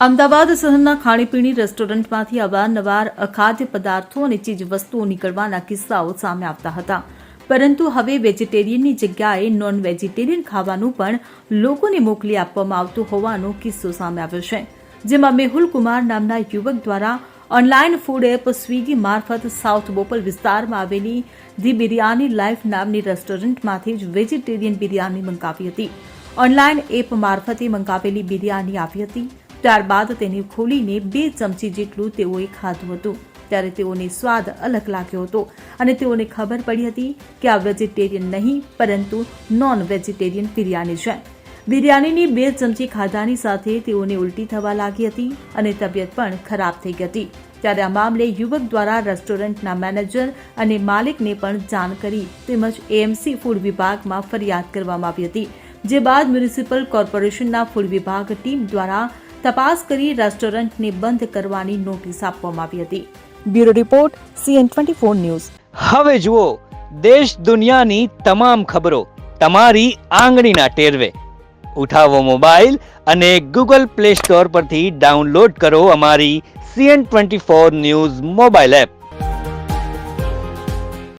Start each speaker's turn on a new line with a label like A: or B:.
A: અમદાવાદ શહેરના ખાણીપીણી રેસ્ટોરન્ટમાંથી અવારનવાર અખાદ્ય પદાર્થો અને ચીજ વસ્તુઓ નીકળવાના કિસ્સાઓ સામે આવતા હતા. પરંતુ હવે વેજીટેરિયનની જગ્યાએ નોન વેજીટેરિયન ખાવાનું પણ લોકોને મોકલી આપવામાં આવતું હોવાનો કિસ્સો સામે આવ્યો છે. જેમાં મેહુલ કુમાર નામના યુવક દ્વારા ઓનલાઈન ફૂડ એપ સ્વિગી મારફત સાઉથ બોપલ વિસ્તારમાં આવેલી ધી બિરયાની લાઈફ નામની રેસ્ટોરન્ટમાંથી જ વેજીટેરિયન બિરયાની મંગાવી હતી. ઓનલાઈન એપ મારફતે મંગાવેલી બિરયાની આવી હતી. ત્યારબાદ તેને ખોલીને બે ચમચી જેટલું તેઓએ ખાધું હતું. ત્યારે તેઓને સ્વાદ અલગ લાગ્યો હતો અને તેઓને ખબર પડી હતી કે આ વેજીટેરિયન નહીં, પરંતુ નોન વેજીટેરિયન બિરયાની છે. બિરયાનીની બે ચમચી ખાધાની સાથે તેઓને ઉલટી થવા લાગી હતી અને તબિયત પણ ખરાબ થઈ ગઈ હતી. ત્યારે આ મામલે યુવક દ્વારા રેસ્ટોરન્ટના મેનેજર અને માલિકને પણ જાણ કરી તેમજ એએમસી ફૂડ વિભાગમાં ફરિયાદ કરવામાં આવી હતી. જે બાદ મ્યુનિસિપલ કોર્પોરેશનના ફૂડ વિભાગ ટીમ દ્વારા તપાસ કરી રેસ્ટોરન્ટને બંધ કરવાની નોટિસ આપવામાં આવી હતી. Bureau report CN twenty four news.
B: હવે જુઓ દેશ દુનિયાની તમામ ખબરો તમારી આંગળીના ટેરવે. ઉઠાવો મોબાઈલ અને ગૂગલ પ્લે સ્ટોર પરથી ડાઉનલોડ કરો અમારી CN twenty four news mobile app.